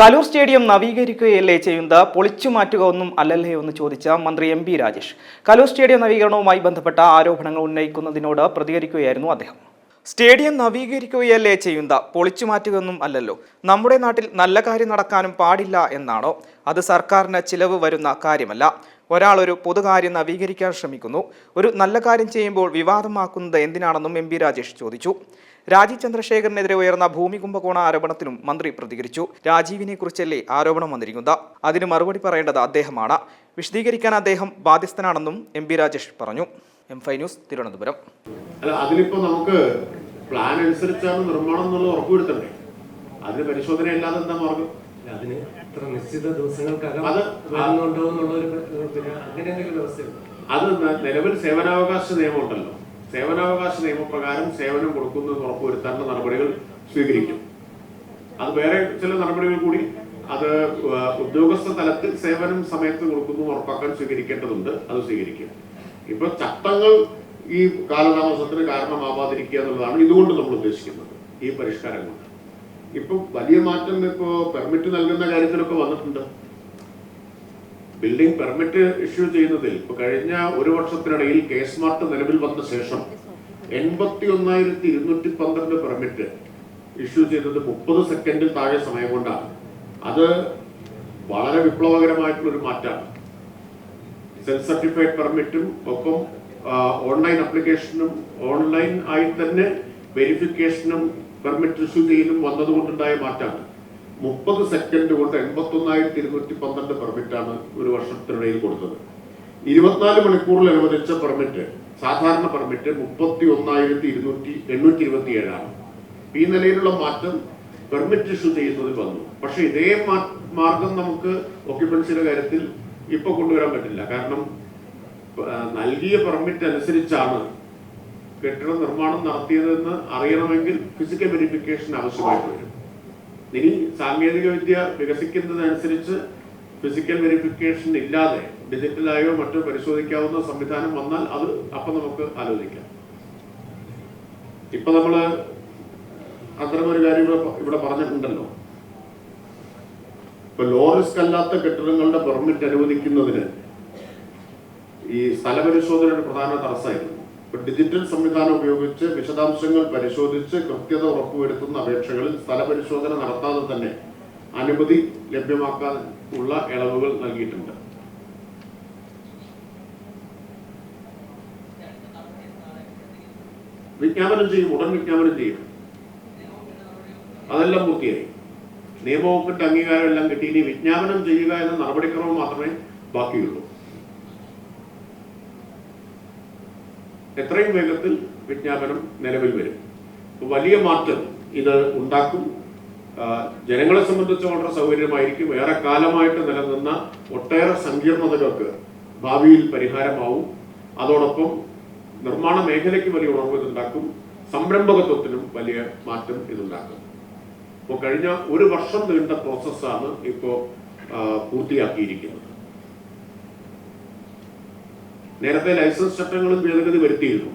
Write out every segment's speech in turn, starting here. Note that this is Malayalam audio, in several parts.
കലൂർ സ്റ്റേഡിയം നവീകരിക്കുകയല്ലേ ചെയ്യുന്നത് പൊളിച്ചു മാറ്റുക ഒന്നും അല്ലല്ലേ എന്ന് ചോദിച്ച മന്ത്രി M P Rajesh. Kaloor stadium നവീകരണവുമായി ബന്ധപ്പെട്ട ആരോപണങ്ങൾ ഉന്നയിക്കുന്നതിനോട് പ്രതികരിക്കുകയായിരുന്നു അദ്ദേഹം. സ്റ്റേഡിയം നവീകരിക്കുകയല്ലേ ചെയ്യുന്ന പൊളിച്ചു മാറ്റുകയൊന്നും അല്ലല്ലോ. നമ്മുടെ നാട്ടിൽ നല്ല കാര്യം നടക്കാനും പാടില്ല എന്നാണോ? അത് സർക്കാരിന് ചിലവ് വരുന്ന കാര്യമല്ല. ഒരാൾ ഒരു പൊതുകാര്യം നവീകരിക്കാൻ ശ്രമിക്കുന്നു. ഒരു നല്ല കാര്യം ചെയ്യുമ്പോൾ വിവാദമാക്കുന്നത് എന്തിനാണെന്നും എം പി രാജേഷ് ചോദിച്ചു. രാജീവ് ചന്ദ്രശേഖരനെതിരെ ഉയർന്ന ഭൂമി കുംഭകോണ ആരോപണത്തിലും മന്ത്രി പ്രതികരിച്ചു. രാജീവിനെ കുറിച്ചല്ലേ ആരോപണം വന്നിരിക്കുന്നത്? അതിന് മറുപടി പറയേണ്ടത് അദ്ദേഹമാണ്. വിശദീകരിക്കാൻ അദ്ദേഹം ബാധ്യസ്ഥനാണെന്നും എം പി രാജേഷ് പറഞ്ഞു. എം ഫൈ ന്യൂസ് തിരുവനന്തപുരം. അതിലിപ്പോ നമുക്ക് പ്ലാൻ അനുസരിച്ചാണ് നിർമ്മാണം എന്നുള്ളത് ഉറപ്പുവരുത്തണ്ടേ അതിന് പരിശോധന ഇല്ലാതെ എന്താ മാർഗം? അതിന് ഇത്ര നിശ്ചിത ദിവസങ്ങൾക്കകം അത് അങ്ങനെ എന്തെങ്കിലും വ്യവസ്ഥയുണ്ട്. അത് നിലവിൽ സേവനാവകാശ നിയമം ഉണ്ടല്ലോ സേവനാവകാശ നിയമപ്രകാരം സേവനം കൊടുക്കുന്നു എന്ന് ഉറപ്പുവരുത്താനുള്ള നടപടികൾ സ്വീകരിക്കും. അത് വേറെ ചില നടപടികൾ കൂടി അത് ഉദ്യോഗസ്ഥ തലത്തിൽ സേവനം സമയത്ത് കൊടുക്കുന്നു ഉറപ്പാക്കാൻ സ്വീകരിക്കേണ്ടതുണ്ട്. അത് സ്വീകരിക്കും. ഇപ്പൊ ചട്ടങ്ങൾ ഈ കാലതാമസത്തിന് കാരണമാവാതിരിക്കുക എന്നുള്ളതാണ് ഇതുകൊണ്ട് നമ്മൾ ഉദ്ദേശിക്കുന്നത് ഈ പരിഷ്കാരം കൊണ്ട് ഇപ്പൊ വലിയ മാറ്റം ഇപ്പോ പെർമിറ്റ് നൽകുന്ന കാര്യത്തിലൊക്കെ വന്നിട്ടുണ്ട്. ബിൽഡിംഗ് പെർമിറ്റ് ഇഷ്യൂ ചെയ്യുന്നതിൽ ഇപ്പൊ കഴിഞ്ഞ ഒരു വർഷത്തിനിടയിൽ കെ സ്മാർട്ട് നിലവിൽ വന്ന ശേഷം എൺപത്തി ഒന്നായിരത്തി ഇരുന്നൂറ്റി പന്ത്രണ്ട് പെർമിറ്റ് ഇഷ്യൂ ചെയ്തത് മുപ്പത് സെക്കൻഡിൽ താഴെ സമയം കൊണ്ടാണ്. അത് വളരെ വിപ്ലവകരമായിട്ടുള്ള ഒരു മാറ്റമാണ് സെൽഫ് സർട്ടിഫൈഡ് പെർമിറ്റും ഒപ്പം ഓൺലൈൻ അപ്ലിക്കേഷനും ഓൺലൈൻ ആയി തന്നെ വെരിഫിക്കേഷനും പെർമിറ്റ് ഇഷ്യൂ ചെയ്യലും വന്നതുകൊണ്ടുണ്ടായ മാറ്റമാണ് മുപ്പത് സെക്കൻഡ് കൊണ്ട് എൺപത്തി ഒന്നായിരത്തി ഇരുന്നൂറ്റി പന്ത്രണ്ട് പെർമിറ്റാണ് ഒരു വർഷത്തിനിടയിൽ കൊടുത്തത്. ഇരുപത്തിനാല് മണിക്കൂറിൽ അനുവദിച്ച പെർമിറ്റ് സാധാരണ പെർമിറ്റ് മുപ്പത്തി ഒന്നായിരത്തി ഇരുന്നൂറ്റി എണ്ണൂറ്റി ഇരുപത്തി ഏഴാണ് ഈ നിലയിലുള്ള മാറ്റം പെർമിറ്റ് ഇഷ്യൂ ചെയ്യുന്നതിൽ വന്നു. പക്ഷെ ഇതേ മാർഗം നമുക്ക് ഓക്യുപ്പൻസിയുടെ കാര്യത്തിൽ ഇപ്പൊ കൊണ്ടുവരാൻ പറ്റില്ല. കാരണം നൽകിയ പെർമിറ്റ് അനുസരിച്ചാണ് കെട്ടിട നിർമ്മാണം നടത്തിയതെന്ന് അറിയണമെങ്കിൽ ഫിസിക്കൽ വെരിഫിക്കേഷൻ ആവശ്യമായിട്ട് വരും. ഇനി സാങ്കേതിക വിദ്യ വികസിക്കുന്നതനുസരിച്ച് ഫിസിക്കൽ വെരിഫിക്കേഷൻ ഇല്ലാതെ ഡിജിറ്റലായോ മറ്റോ പരിശോധിക്കാവുന്ന സംവിധാനം വന്നാൽ അത് അപ്പൊ നമുക്ക് ആലോചിക്കാം. ഇപ്പൊ നമ്മൾ അത്തരമൊരു കാര്യം ഇവിടെ ഇവിടെ പറഞ്ഞിട്ടുണ്ടല്ലോ. ഇപ്പൊ ലോ റിസ്ക് അല്ലാത്ത കെട്ടിടങ്ങളുടെ പെർമിറ്റ് അനുവദിക്കുന്നതിന് ഈ സ്ഥലപരിശോധനയുടെ പ്രധാന തടസ്സമായിരുന്നു. ഡിജിറ്റൽ സംവിധാനം ഉപയോഗിച്ച് വിശദാംശങ്ങൾ പരിശോധിച്ച് കൃത്യത ഉറപ്പുവരുത്തുന്ന അപേക്ഷകളിൽ സ്ഥലപരിശോധന നടത്താതെ തന്നെ അനുമതി ലഭ്യമാക്കാൻ ഉള്ള ഇളവുകൾ നൽകിയിട്ടുണ്ട്. വിജ്ഞാപനം ചെയ്യും ഉടൻ വിജ്ഞാപനം ചെയ്യും. അതെല്ലാം പൂർത്തിയായി. നിയമവകുപ്പിന്റെ അംഗീകാരം എല്ലാം കിട്ടി. ഇനി വിജ്ഞാപനം ചെയ്യുക എന്ന നടപടിക്രമം മാത്രമേ ബാക്കിയുള്ളൂ. എത്രയും വേഗത്തിൽ വിജ്ഞാപനം നിലവിൽ വരും. വലിയ മാറ്റം ഇത് ഉണ്ടാക്കും. ജനങ്ങളെ സംബന്ധിച്ച് വളരെ സൗകര്യമായിരിക്കും. ഏറെ കാലമായിട്ട് നിലനിന്ന ഒട്ടേറെ സങ്കീർണതകൾക്ക് ഭാവിയിൽ പരിഹാരമാവും. അതോടൊപ്പം നിർമ്മാണ മേഖലയ്ക്ക് വലിയ ഉണർവ് ഇതുണ്ടാക്കും. സംരംഭകത്വത്തിനും വലിയ മാറ്റം ഇതുണ്ടാക്കും. ഇപ്പോൾ കഴിഞ്ഞ ഒരു വർഷം നീണ്ട പ്രോസസ്സാണ് ഇപ്പോൾ പൂർത്തിയാക്കിയിരിക്കുന്നത്. നേരത്തെ ലൈസൻസ് ചട്ടങ്ങളും ഭേദഗതി വരുത്തിയിരുന്നു.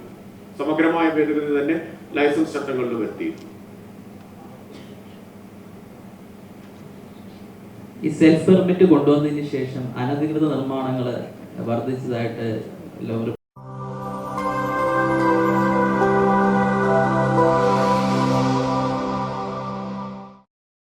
സമഗ്രമായ ഭേദഗതി തന്നെ ലൈസൻസ് ചട്ടങ്ങളിൽ വരുത്തിയിരുന്നു. ഈ സെൽഫ് പെർമിറ്റ് കൊണ്ടുവന്നതിന് ശേഷം അനധികൃത നിർമ്മാണങ്ങൾ വർദ്ധിച്ചതായിട്ട്